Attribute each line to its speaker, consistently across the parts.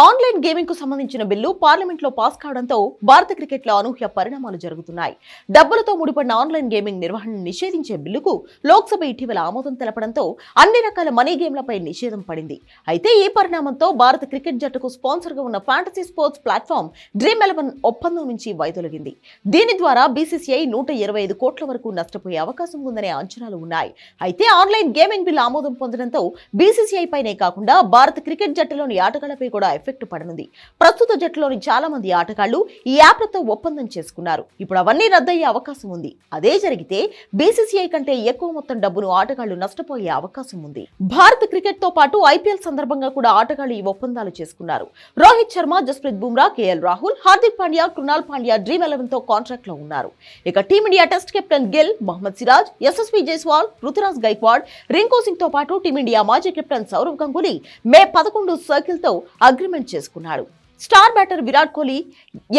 Speaker 1: Online గేమింగ్కు సంబంధించిన bill పార్లమెంట్లో pass కావడంతో భారత క్రికెట్లో అనూహ్య పరిణామాలు జరుగుతున్నాయి. డబ్బులతో ముడిపడిన ఆన్లైన్ గేమింగ్ నిర్వహణను నిషేధించే బిల్లుకు లోక్సభ ఇటీవల ఆమోదం తెలపడంతో అన్ని రకాల మనీ గేమ్లపై నిషేధం పడింది. అయితే ఈ పరిణామంతో భారత క్రికెట్ జట్టుకు స్పాన్సర్గా ఉన్న fantasy sports platform Dream Eleven ఒప్పందం నుంచి వైదొలిగింది. దీని ద్వారా బీసీసీఐ నూట ఇరవై ఐదు కోట్ల వరకు నష్టపోయే అవకాశం ఉందనే అంచనాలు ఉన్నాయి. అయితే ఆన్లైన్ గేమింగ్ బిల్ ఆమోదం పొందడంతో బీసీసీఐ పైనే కాకుండా భారత క్రికెట్ జట్టులోని ఆటగాళ్ళపై కూడా ఎఫెక్ట్ పడనుంది. ప్రస్తుత జట్టులోని చాలా మంది ఆటగాళ్ళు ఈ యాప్లతో ఒప్పందం చేసుకున్నారు. ఇప్పుడు అవన్నీ రద్దయ్యే అవకాశం ఉంది. అదే జరిగితే బీసీసీఐ కంటే ఎక్కువ మొత్తం డబ్బును ఆటగాళ్ళు నష్టపోయే అవకాశం ఉంది. భారత క్రికెట్తో పాటు ఐపీఎల్ సందర్భంగా కూడా ఆటగాళ్ళు ఈ ఒప్పందాలు చేసుకున్నారు. రోహిత్ శర్మ జస్ప్రీత్ బుమ్రా కేఎల్ రాహుల్ హార్దిక్ పాండ్యా కృణాల్ పాండ్యా డ్రీమ్ ఎలెవెన్తో కాంట్రాక్ట్లో ఉన్నారు. ఇక Team India test captain Gill Mohammed Siraj Yashasvi Jaiswal Ruturaj Gaikwad Rinku సింగ్తో పాటు టీమిండియా మాజీ కెప్టెన్ సౌరవ్ గంగూలీ మే పదకొండు సర్కిల్తో అగ్రిమెంట్ చేసుకున్నాడు. స్టార్ బ్యాటర్ విరాట్ కోహ్లీ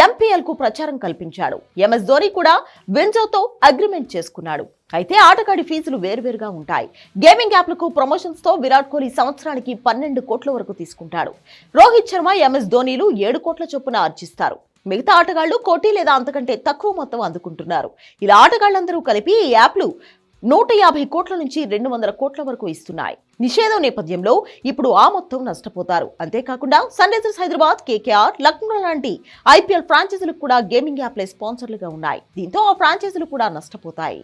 Speaker 1: ఎంపీఎల్కు ప్రచారం కల్పించాడు. ఎంఎస్ ధోని కూడా వెంజోతో అగ్రిమెంట్ చేసుకున్నాడు. అయితే ఆటగాడి ఫీజులు వేరువేరుగా ఉంటాయి. గేమింగ్ యాప్లకు ప్రమోషన్స్తో విరాట్ కోహ్లీ సంవత్సరానికి పన్నెండు కోట్ల వరకు తీసుకుంటాడు. రోహిత్ శర్మ ఎంఎస్ ధోనీలు ఏడు కోట్ల చొప్పున ఆర్జిస్తారు. మిగతా ఆటగాళ్ళు కోటి లేదా అంతకంటే తక్కువ మొత్తం అందుకుంటున్నారు. ఇలా ఆటగాళ్ళందరూ కలిపి ఈ యాప్లు నూట యాభై కోట్ల నుంచి రెండు వందల కోట్ల వరకు ఇస్తున్నాయి. నిషేధం నేపథ్యంలో ఇప్పుడు ఆ మొత్తం నష్టపోతారు. అంతేకాకుండా sun Risers Hyderabad KKR Lucknow లాంటి ఐపీఎల్ ఫ్రాంచైజీలకు కూడా గేమింగ్ యాప్లే స్పాన్సర్లుగా ఉన్నాయి. దీంతో ఆ ఫ్రాంచైజీలు కూడా నష్టపోతాయి.